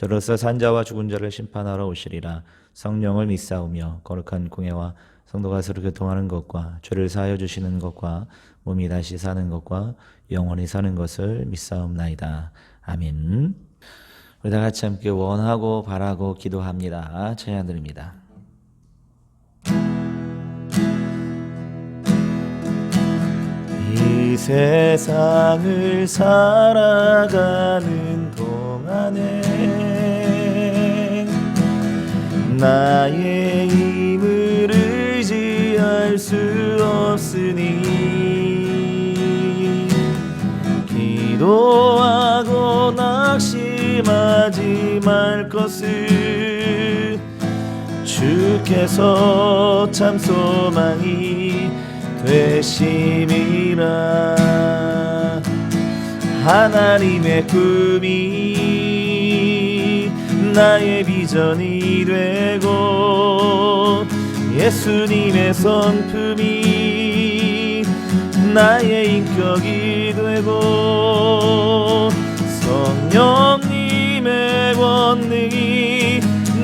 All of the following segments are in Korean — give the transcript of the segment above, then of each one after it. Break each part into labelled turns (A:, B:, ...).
A: 저로서 산자와 죽은 자를 심판하러 오시리라 성령을 믿사오며 거룩한 공예와 성도가 서로 교통하는 것과 죄를 사하여 주시는 것과 몸이 다시 사는 것과 영원히 사는 것을 믿사옵나이다. 아멘. 우리 다 같이 함께 원하고 바라고 기도합니다. 찬양 드립니다. 이 세상을 살아가는 동안에 나의 힘을 의지할 수 없으니 기도하고 낙심하지 말 것을 주께서 참 소망이 되심이라. 하나님의 꿈이 나의 비전이 되고 예수님의 성품이 나의 인격이 되고 성령님의 권능이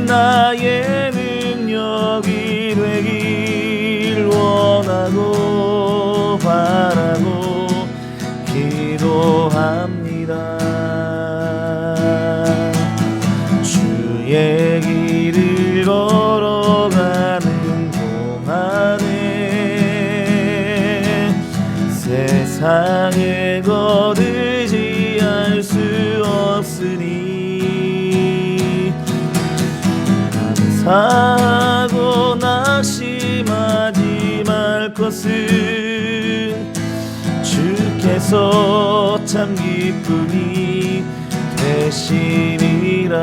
A: 나의 사하고 낙심하지 말 것은 주께서 참 기쁨이 되시니라.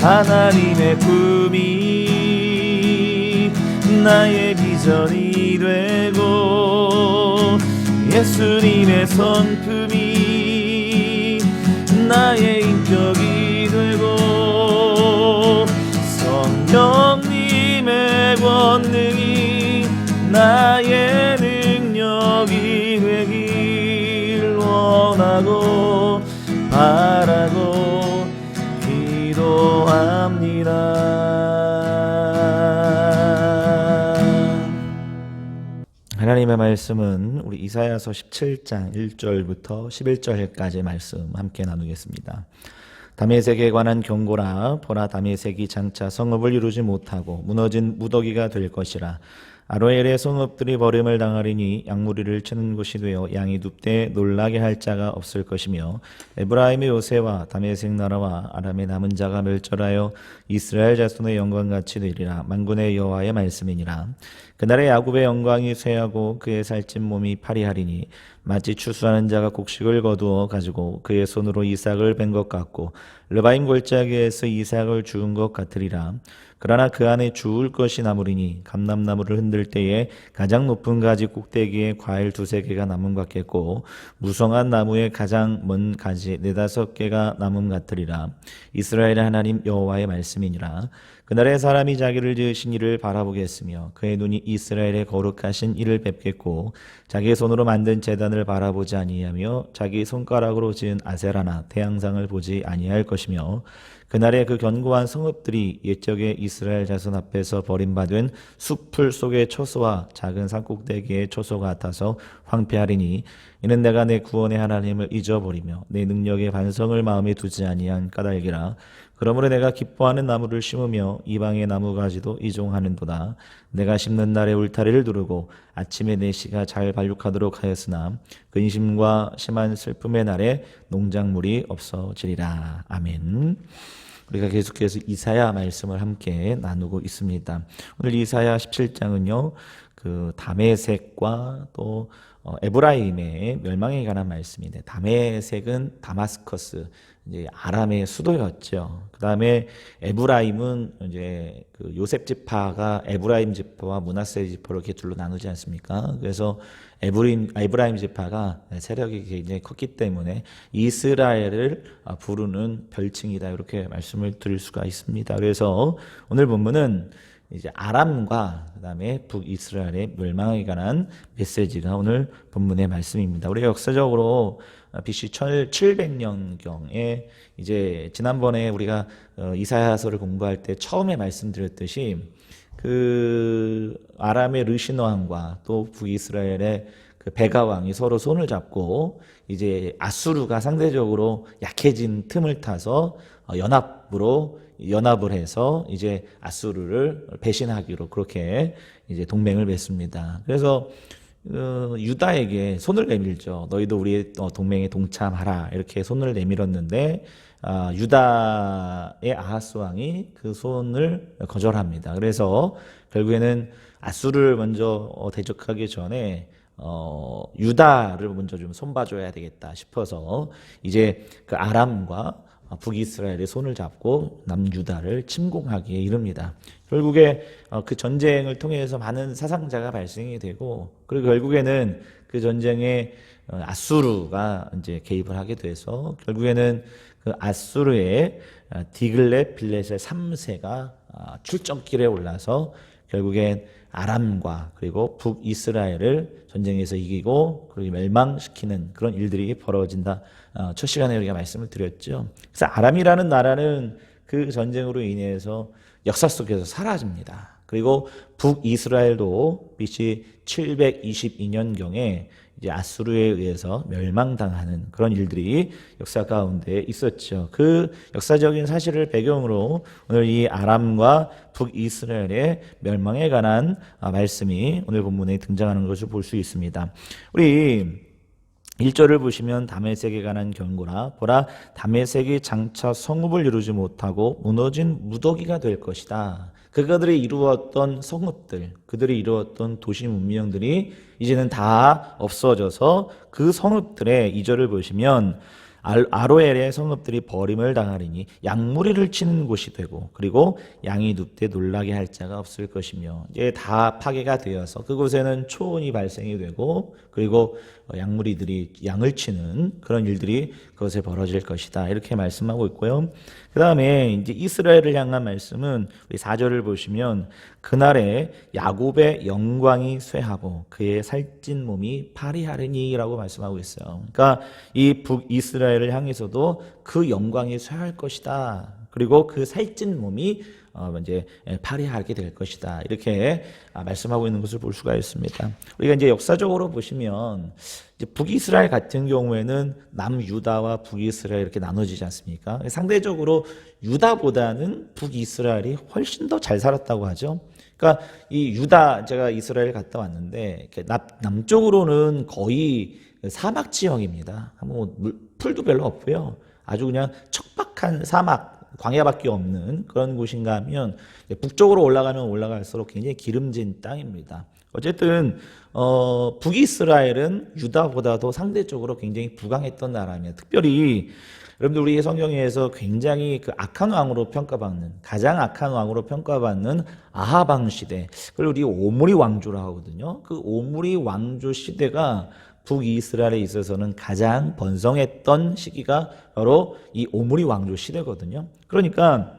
A: 하나님의 꿈이 나의 비전이 되고 예수님의 성품이 나의 성령님의 권능이 나의 능력이 되길 원하고 바라고 기도합니다. 하나님의 말씀은 우리 이사야서 17장 1절부터 11절까지 말씀 함께 나누겠습니다. 다메섹에 관한 경고라 보라 다메섹이 장차 성읍을 이루지 못하고 무너진 무더기가 될 것이라. 아로엘의 성읍들이 버림을 당하리니 양무리를 치는 곳이 되어 양이 눕되 놀라게 할 자가 없을 것이며 에브라임의 요새와 다메섹 나라와 아람의 남은 자가 멸절하여 이스라엘 자손의 영광같이 되리라. 만군의 여호와의 말씀이니라. 그날에 야곱의 영광이 쇠하고 그의 살찐 몸이 파리하리니 마치 추수하는 자가 곡식을 거두어 가지고 그의 손으로 이삭을 벤것 같고 르바임 골짜기에서 이삭을 주운 것 같으리라. 그러나 그 안에 주울 것이 나무리니 감람나무를 흔들 때에 가장 높은 가지 꼭대기에 과일 두세 개가 남은 것 같겠고 무성한 나무의 가장 먼 가지 네다섯 개가 남음 같으리라. 이스라엘의 하나님 여호와의 말씀이니라. 그날에 사람이 자기를 지으신 이를 바라보겠으며 그의 눈이 이스라엘의 거룩하신 이를 뵙겠고 자기의 손으로 만든 재단을 바라보지 아니하며 자기 손가락으로 지은 아세라나 태양상을 보지 아니할 것이며 그날에 그 견고한 성읍들이 옛적의 이스라엘 자손 앞에서 버림받은 숲풀 속의 초소와 작은 산꼭대기의 초소 같아서 황폐하리니 이는 내가 내 구원의 하나님을 잊어버리며 내 능력의 반성을 마음에 두지 아니한 까닭이라 그러므로 내가 기뻐하는 나무를 심으며 이방의 나무 가지도 이종하는도다 내가 심는 날에 울타리를 두르고 아침에 내 씨가 잘 발육하도록 하였으나 근심과 심한 슬픔의 날에 농작물이 없어지리라 아멘. 우리가 계속해서 이사야 말씀을 함께 나누고 있습니다. 오늘 이사야 17장은요. 그 다메섹과 또 어, 에브라임의 멸망에 관한 말씀인데 다메섹은 다마스커스 이제 아람의 수도였죠. 그 다음에 에브라임은 이제 그 요셉 지파가 에브라임 지파와 문하세 지파로 이렇게 둘로 나누지 않습니까? 그래서 에브림 에브라임 지파가 세력이 굉장히 컸기 때문에 이스라엘을 아, 부르는 별칭이다 이렇게 말씀을 드릴 수가 있습니다. 그래서 오늘 본문은 이제 아람과 그다음에 북이스라엘의 멸망에 관한 메시지가 오늘 본문의 말씀입니다. 우리 역사적으로 BC 700년경에 이제 지난번에 우리가 어, 이사야서를 공부할 때 처음에 말씀드렸듯이 그 아람의 르신 왕과 또 북이스라엘의 그 베가 왕이 서로 손을 잡고 이제 아수르가 상대적으로 약해진 틈을 타서 어, 연합으로 연합을 해서 이제 아수르를 배신하기로 그렇게 이제 동맹을 맺습니다. 그래서 어, 유다에게 손을 내밀죠. 너희도 우리의 어, 동맹에 동참하라 이렇게 손을 내밀었는데 아, 유다의 아하스 왕이 그 손을 거절합니다. 그래서 결국에는 아수르를 먼저 어, 대적하기 전에 어, 유다를 먼저 좀 손봐줘야 되겠다 싶어서 이제 그 아람과 북이스라엘의 손을 잡고 남유다를 침공하기에 이릅니다. 결국에 어, 그 전쟁을 통해서 많은 사상자가 발생이 되고 그리고 결국에는 그 전쟁에 어, 아수르가 이제 개입을 하게 돼서 결국에는 그 아수르의 어, 디글렛 빌렛의 3세가 출정길에 올라서 결국엔 아람과 그리고 북이스라엘을 전쟁에서 이기고 그리고 멸망시키는 그런 일들이 벌어진다. 어, 첫 시간에 우리가 말씀을 드렸죠. 그래서 아람이라는 나라는 그 전쟁으로 인해서 역사 속에서 사라집니다. 그리고 북이스라엘도 BC 722년경에 이제 아수르에 의해서 멸망당하는 그런 일들이 역사 가운데 있었죠. 그 역사적인 사실을 배경으로 오늘 이 아람과 북이스라엘의 멸망에 관한 아, 말씀이 오늘 본문에 등장하는 것을 볼 수 있습니다. 우리 1절을 보시면 다메섹에 관한 경고라 보라 다메섹이 장차 성읍을 이루지 못하고 무너진 무더기가 될 것이다. 그들이 이루었던 성읍들, 그들이 이루었던 도시 문명들이 이제는 다 없어져서 그 성읍들의 2절을 보시면 아로엘의 성읍들이 버림을 당하리니 양무리를 치는 곳이 되고 그리고 양이 눕되 놀라게 할 자가 없을 것이며 이제 다 파괴가 되어서 그곳에는 초원이 발생이 되고 그리고 양무리들이 양을 치는 그런 일들이 그것에 벌어질 것이다 이렇게 말씀하고 있고요. 그 다음에 이제 이스라엘을 향한 말씀은 우리 4절을 보시면 그날에 야곱의 영광이 쇠하고 그의 살찐 몸이 파리하리니라고 말씀하고 있어요. 그러니까 이 북이스라엘을 향해서도 그 영광이 쇠할 것이다. 그리고 그 살찐 몸이 어 이제 파리하게 될 것이다 이렇게 아, 말씀하고 있는 것을 볼 수가 있습니다. 우리가 이제 역사적으로 보시면 이제 북이스라엘 같은 경우에는 남유다와 북이스라엘 이렇게 나눠지지 않습니까? 상대적으로 유다보다는 북이스라엘이 훨씬 더 잘 살았다고 하죠. 그러니까 이 유다 제가 이스라엘 갔다 왔는데 남 쪽으로는 거의 사막 지형입니다. 뭐 풀도 별로 없고요. 아주 그냥 척박한 사막 광야밖에 없는 그런 곳인가 하면 북쪽으로 올라가면 올라갈수록 굉장히 기름진 땅입니다. 어쨌든 어, 북이스라엘은 유다보다도 상대적으로 굉장히 부강했던 나라입니다. 특별히 여러분들 우리 성경에서 굉장히 그 악한 왕으로 평가받는 가장 악한 왕으로 평가받는 아하방 시대 그리고 우리 오므리 왕조라 하거든요. 그 오므리 왕조 시대가 북이스라엘에 있어서는 가장 번성했던 시기가 바로 이 오므리 왕조 시대거든요. 그러니까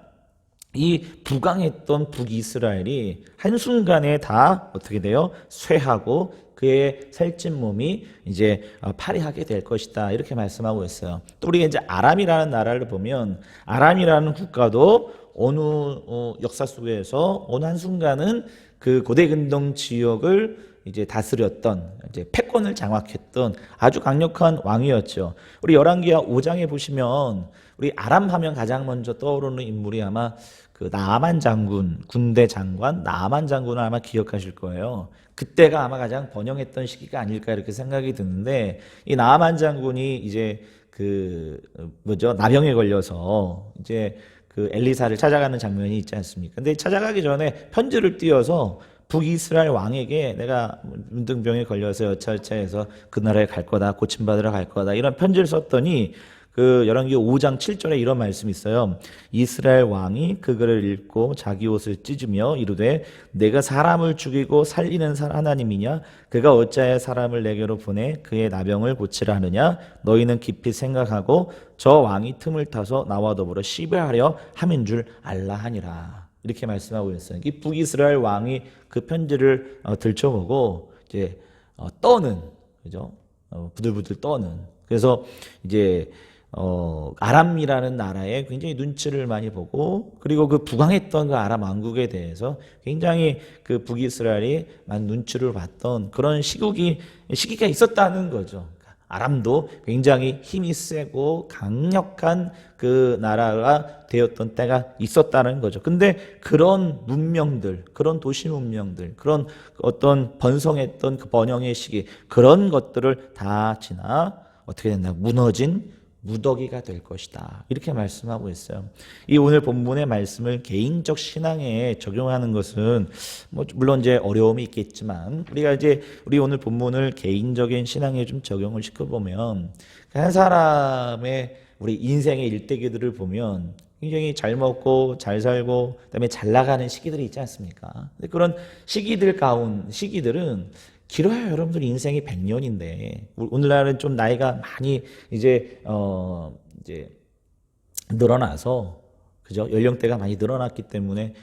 A: 이 부강했던 북이스라엘이 한순간에 다 어떻게 돼요? 쇠하고 그의 살찐 몸이 이제 파리하게 될 것이다. 이렇게 말씀하고 있어요. 또 우리가 이제 아람이라는 나라를 보면 아람이라는 국가도 어느 어, 역사 속에서 어느 한순간은 그 고대 근동 지역을 이제 다스렸던 이제 패권을 장악했던 아주 강력한 왕이었죠. 우리 열왕기하 5장에 보시면 우리 아람 하면 가장 먼저 떠오르는 인물이 아마 그 나만 장군, 군대 장관 나만 장군을 아마 기억하실 거예요. 그때가 아마 가장 번영했던 시기가 아닐까 이렇게 생각이 드는데 이 나만 장군이 이제 그 뭐죠 나병에 걸려서 이제 그 엘리사를 찾아가는 장면이 있지 않습니까? 근데 찾아가기 전에 편지를 띄어서 북이스라엘 왕에게 내가 문둥병에 걸려서 여차여차해서 그 나라에 갈 거다 고침받으러 갈 거다 이런 편지를 썼더니 그 열왕기 5장 7절에 이런 말씀이 있어요. 이스라엘 왕이 그 글을 읽고 자기 옷을 찢으며 이르되 내가 사람을 죽이고 살리는 사- 하나님이냐 그가 어찌하여 사람을 내게로 보내 그의 나병을 고치라 하느냐 너희는 깊이 생각하고 저 왕이 틈을 타서 나와 더불어 시배하려 함인 줄 알라 하니라. 이렇게 말씀하고 있어요. 이 북이스라엘 왕이 그 편지를 어, 들춰보고 이제 어, 떠는 그죠? 어, 부들부들 떠는. 그래서 이제 어, 아람이라는 나라에 굉장히 눈치를 많이 보고 그리고 그 부강했던 그 아람 왕국에 대해서 굉장히 그 북이스라엘이 많은 눈치를 봤던 그런 시국이 시기가 있었다는 거죠. 아람도 굉장히 힘이 세고 강력한 그 나라가 되었던 때가 있었다는 거죠. 근데 그런 문명들, 그런 도시 문명들, 그런 어떤 번성했던 그 번영의 시기, 그런 것들을 다 지나 어떻게 됐나 무너진 무더기가 될 것이다. 이렇게 말씀하고 있어요. 이 오늘 본문의 말씀을 개인적 신앙에 적용하는 것은 뭐 물론 이제 어려움이 있겠지만 우리가 이제 우리 오늘 본문을 개인적인 신앙에 좀 적용을 시켜 보면 한 사람의 우리 인생의 일대기들을 보면 굉장히 잘 먹고 잘 살고 그다음에 잘 나가는 시기들이 있지 않습니까? 그런 시기들 가운 시기들은 길어요. 여러분들 인생이 100년인데 오늘날은 좀 나이가 많이 이제 어 이제 늘어나서 그죠? 연령대가 많이 늘어났기 때문에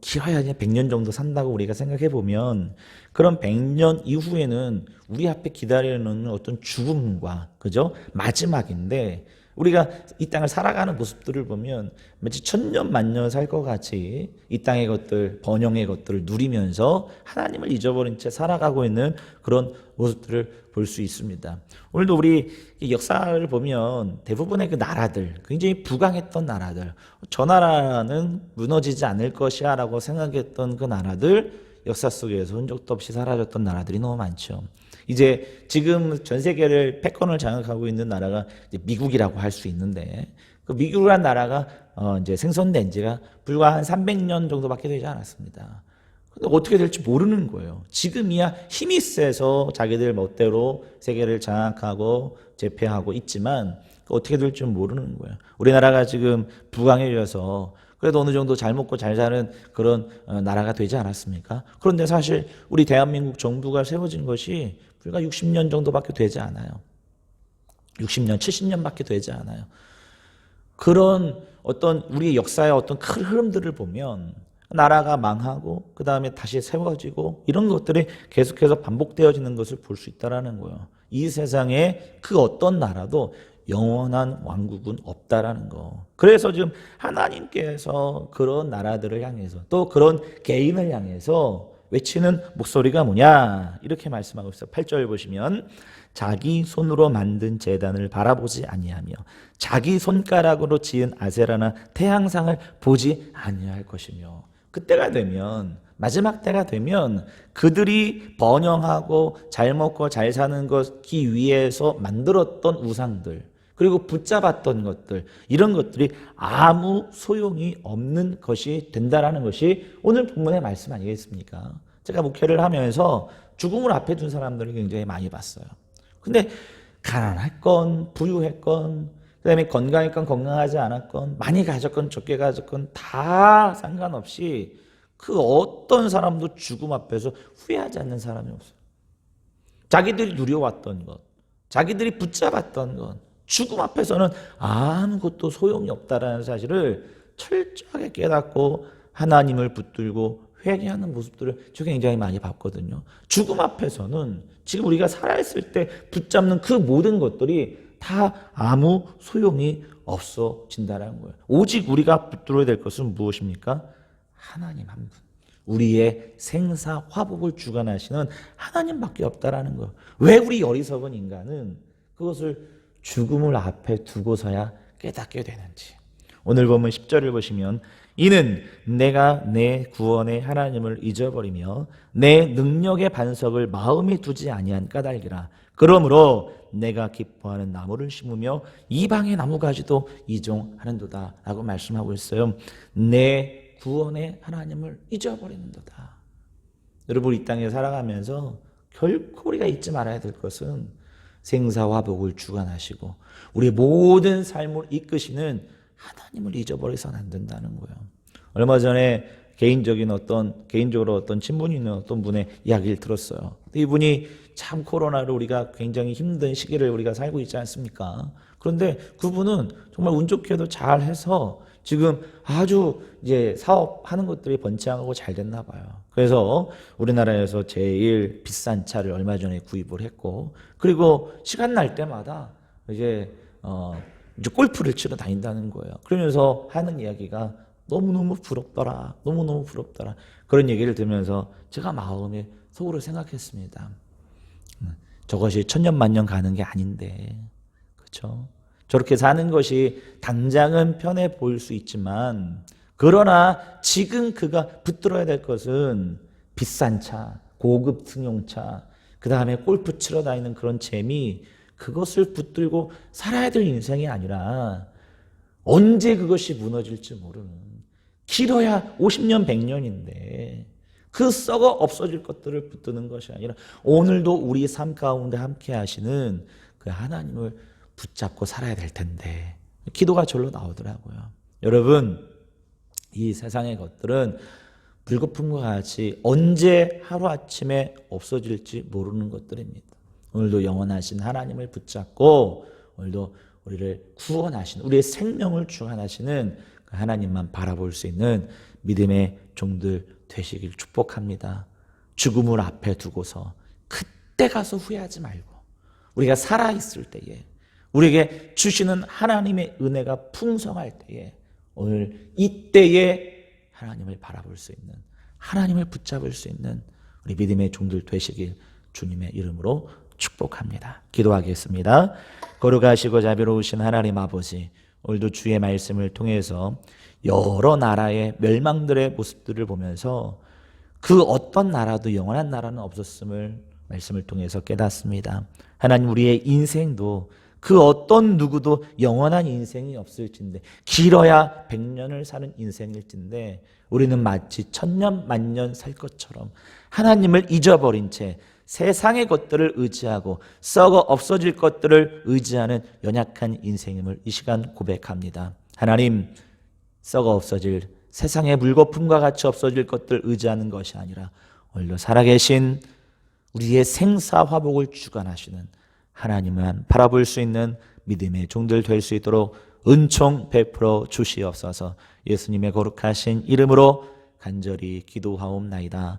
A: 길어야 그냥 100년 정도 산다고 우리가 생각해 보면 그런 100년 이후에는 우리 앞에 기다리는 어떤 죽음과 그죠? 마지막인데 우리가 이 땅을 살아가는 모습들을 보면 마치 천년 만년 살 것 같이 이 땅의 것들 번영의 것들을 누리면서 하나님을 잊어버린 채 살아가고 있는 그런 모습들을 볼 수 있습니다. 오늘도 우리 이 역사를 보면 대부분의 그 나라들 굉장히 부강했던 나라들 저 나라는 무너지지 않을 것이야라고 생각했던 그 나라들 역사 속에서 흔적도 없이 사라졌던 나라들이 너무 많죠. 이제 지금 전 세계를 패권을 장악하고 있는 나라가 미국이라고 할 수 있는데 그 미국이란 나라가 어 이제 생성된 지가 불과 한 300년 정도밖에 되지 않았습니다. 근데 어떻게 될지 모르는 거예요. 지금이야 힘이 세서 자기들 멋대로 세계를 장악하고 제패하고 있지만 어떻게 될지 모르는 거예요. 우리나라가 지금 부강해져서 그래도 어느 정도 잘 먹고 잘 사는 그런 어, 나라가 되지 않았습니까? 그런데 사실 우리 대한민국 정부가 세워진 것이 불과 60년 정도밖에 되지 않아요. 60년, 70년밖에 되지 않아요. 그런 어떤 우리 역사의 어떤 큰 흐름들을 보면 나라가 망하고 그 다음에 다시 세워지고 이런 것들이 계속해서 반복되어지는 것을 볼 수 있다라는 거예요. 이 세상에 그 어떤 나라도 영원한 왕국은 없다라는 거. 그래서 지금 하나님께서 그런 나라들을 향해서 또 그런 개인을 향해서 외치는 목소리가 뭐냐? 이렇게 말씀하고 있어요. 8절 보시면 자기 손으로 만든 재단을 바라보지 아니하며 자기 손가락으로 지은 아세라나 태양상을 보지 아니할 것이며 그때가 되면 마지막 때가 되면 그들이 번영하고 잘 먹고 잘 사는 것기 위해서 만들었던 우상들 그리고 붙잡았던 것들 이런 것들이 아무 소용이 없는 것이 된다라는 것이 오늘 본문의 말씀 아니겠습니까? 제가 목회를 하면서 죽음을 앞에 둔 사람들을 굉장히 많이 봤어요. 근데 가난했건 부유했건 그다음에 건강했건 건강하지 않았건 많이 가졌건 적게 가졌건 다 상관없이 그 어떤 사람도 죽음 앞에서 후회하지 않는 사람이 없어요. 자기들이 누려왔던 것, 자기들이 붙잡았던 것, 죽음 앞에서는 아무것도 소용이 없다라는 사실을 철저하게 깨닫고 하나님을 붙들고 회개하는 모습들을 저 굉장히 많이 봤거든요. 죽음 앞에서는 지금 우리가 살아있을 때 붙잡는 그 모든 것들이 다 아무 소용이 없어진다는 거예요. 오직 우리가 붙들어야 될 것은 무엇입니까? 하나님 한 분. 우리의 생사 화복을 주관하시는 하나님밖에 없다라는 거. 왜 우리 어리석은 인간은 그것을 죽음을 앞에 두고서야 깨닫게 되는지. 오늘 보면 10절을 보시면 이는 내가 내 구원의 하나님을 잊어버리며 내 능력의 반석을 마음에 두지 아니한 까닭이라. 그러므로 내가 기뻐하는 나무를 심으며 이방의 나무가지도 이종하는도다 라고 말씀하고 있어요. 내 구원의 하나님을 잊어버리는도다. 여러분 이 땅에 살아가면서 결코 우리가 잊지 말아야 될 것은 생사화복을 주관하시고 우리의 모든 삶을 이끄시는 하나님을 잊어버려서는 안 된다는 거예요. 얼마 전에 개인적인 어떤 개인적으로 어떤 친분이 있는 어떤 분의 이야기를 들었어요. 이분이 참 코로나로 우리가 굉장히 힘든 시기를 우리가 살고 있지 않습니까? 그런데 그분은 정말 운 좋게도 잘 해서 지금 아주 이제 사업하는 것들이 번창하고 잘 됐나 봐요. 그래서 우리나라에서 제일 비싼 차를 얼마 전에 구입을 했고, 그리고 시간 날 때마다 이제, 어, 이제 골프를 치러 다닌다는 거예요. 그러면서 하는 이야기가 너무너무 부럽더라. 너무너무 부럽더라. 그런 얘기를 들으면서 제가 마음에 속으로 생각했습니다. 음, 저것이 천년만년 가는 게 아닌데. 그렇죠? 저렇게 사는 것이 당장은 편해 보일 수 있지만 그러나 지금 그가 붙들어야 될 것은 비싼 차, 고급 승용차, 그 다음에 골프 치러 다니는 그런 재미, 그것을 붙들고 살아야 될 인생이 아니라 언제 그것이 무너질지 모르는 길어야 50년, 100년인데 그 썩어 없어질 것들을 붙드는 것이 아니라 오늘도 우리 삶 가운데 함께 하시는 그 하나님을 붙잡고 살아야 될 텐데 기도가 절로 나오더라고요. 여러분 이 세상의 것들은 불거품과 같이 언제 하루아침에 없어질지 모르는 것들입니다. 오늘도 영원하신 하나님을 붙잡고 오늘도 우리를 구원하신 우리의 생명을 주관하시는 그 하나님만 바라볼 수 있는 믿음의 종들 되시길 축복합니다. 죽음을 앞에 두고서 그때 가서 후회하지 말고 우리가 살아 있을 때에 우리에게 주시는 하나님의 은혜가 풍성할 때에 오늘 이때에 하나님을 바라볼 수 있는 하나님을 붙잡을 수 있는 우리 믿음의 종들 되시길 주님의 이름으로 축복합니다. 기도하겠습니다. 거룩하시고 자비로우신 하나님 아버지 오늘도 주의 말씀을 통해서 여러 나라의 멸망들의 모습들을 보면서 그 어떤 나라도 영원한 나라는 없었음을 말씀을 통해서 깨닫습니다. 하나님 우리의 인생도 그 어떤 누구도 영원한 인생이 없을진데 길어야 백년을 사는 인생일진데 우리는 마치 천년 만년 살 것처럼 하나님을 잊어버린 채 세상의 것들을 의지하고 썩어 없어질 것들을 의지하는 연약한 인생임을 이 시간 고백합니다. 하나님 썩어 없어질 세상의 물거품과 같이 없어질 것들 의지하는 것이 아니라 오늘도 살아계신 우리의 생사화복을 주관하시는 하나님만 바라볼 수 있는 믿음의 종들 될 수 있도록 은총 베풀어 주시옵소서 예수님의 거룩하신 이름으로 간절히 기도하옵나이다.